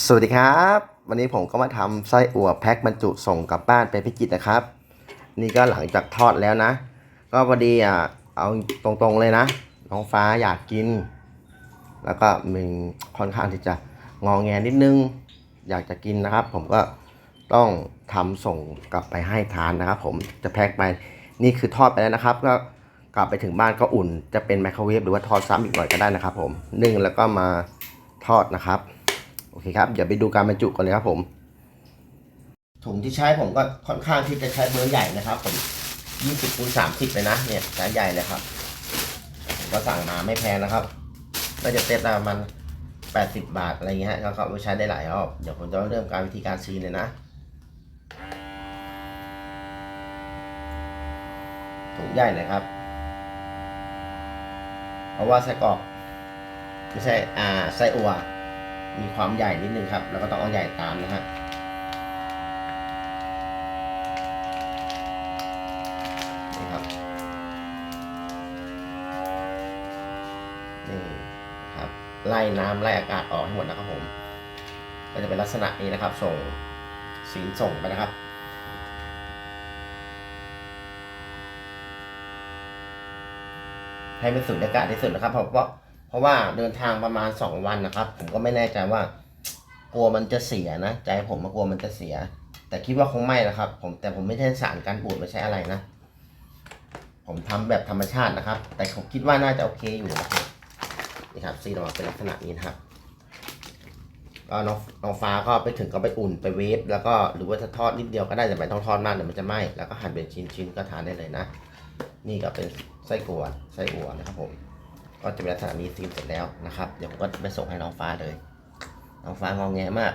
สวัสดีครับ วันนี้ผมก็มาทำไส้อั่วแพ็คบรรจุส่งกลับบ้านไปพิจิตรนะครับ นี่ก็หลังจากทอดแล้วนะ ก็พอดีอะเอาตรงๆเลยนะน้องฟ้าอยากกิน แล้วก็มึงค่อนข้างที่จะงองแงนิดนึง อยากจะกินนะครับ ผมก็ต้องทำส่งกลับไปให้ทานนะครับ ผมจะแพ็คไปนี่คือทอดไปแล้วนะครับ ก็กลับไปถึงบ้านก็อุ่น จะเป็นไมโครเวฟหรือว่าทอดซ้ำอีกหน่อยก็ได้นะครับ ผมนึ่งแล้วก็มาทอดนะครับ โอเคครับ เดี๋ยวไปดูการบรรจุกันเลยครับผม ถุงที่ใช้ผมก็ค่อนข้างที่จะใช้เบอร์ใหญ่นะครับ ผม20คูณ30เลยนะ เนี่ยใช้ใหญ่เลยครับผมก็สั่งมาไม่แพงนะครับน่จะเซ็ตละประมาณ80บาทอะไรเงี้ยแล้วก็เอาใช้ได้หลายรอบ เดี๋ยวผมจะเริ่มการวิธีการซีนเลยนะถุงใหญ่เลยครับ เพราะว่าไส้กรอกไม่ใช่ อ่า ไส้อั่ว มีความใหญ่นิดนึงครับ แล้วก็ต้องเอาใหญ่ตามนะฮะนี่ครับนี่ครับไล่น้ำไล่อากาศออกให้หมดนะครับผม ก็จะเป็นลักษณะนี้นะครับ ส่งสีส่งไปนะครับให้เป็นสุญญากาศที่สุดนะครับเพราะว่า เพราะว่าเดินทางประมาณสองวันนะครับ ผมก็ไม่แน่ใจว่ากลัวมันจะเสียนะ ใจผมกลัวมันจะเสีย แต่คิดว่าคงไม่นะครับ ผมแต่ผมไม่ใช่สารการบูดไม่ใช่อะไรนะ ผมทำแบบธรรมชาตินะครับ แต่ผมคิดว่าน่าจะโอเคอยู่นะครับนี่ครับซีนออกมาเป็นลักษณะนี้นะครับก็น้องน้องฟ้าก็ไปถึงก็ไปอุ่นไปเวฟแล้วก็หรือว่าจะทอดนิดเดียวก็ได้แต่ไม่ต้องทอดมากเดี๋ยวมันจะไหม้แล้วก็หั่นเป็นชิ้นๆก็ทานได้เลยนะ นี่ก็เป็นไส้กรวดไส้อั่วนะครับผม ก็จะเป็นลักษณะนี้ซีนเสร็จแล้วนะครับ เดี๋ยวผมก็ไปส่งให้น้องฟ้าเลย น้องฟ้างองแงมาก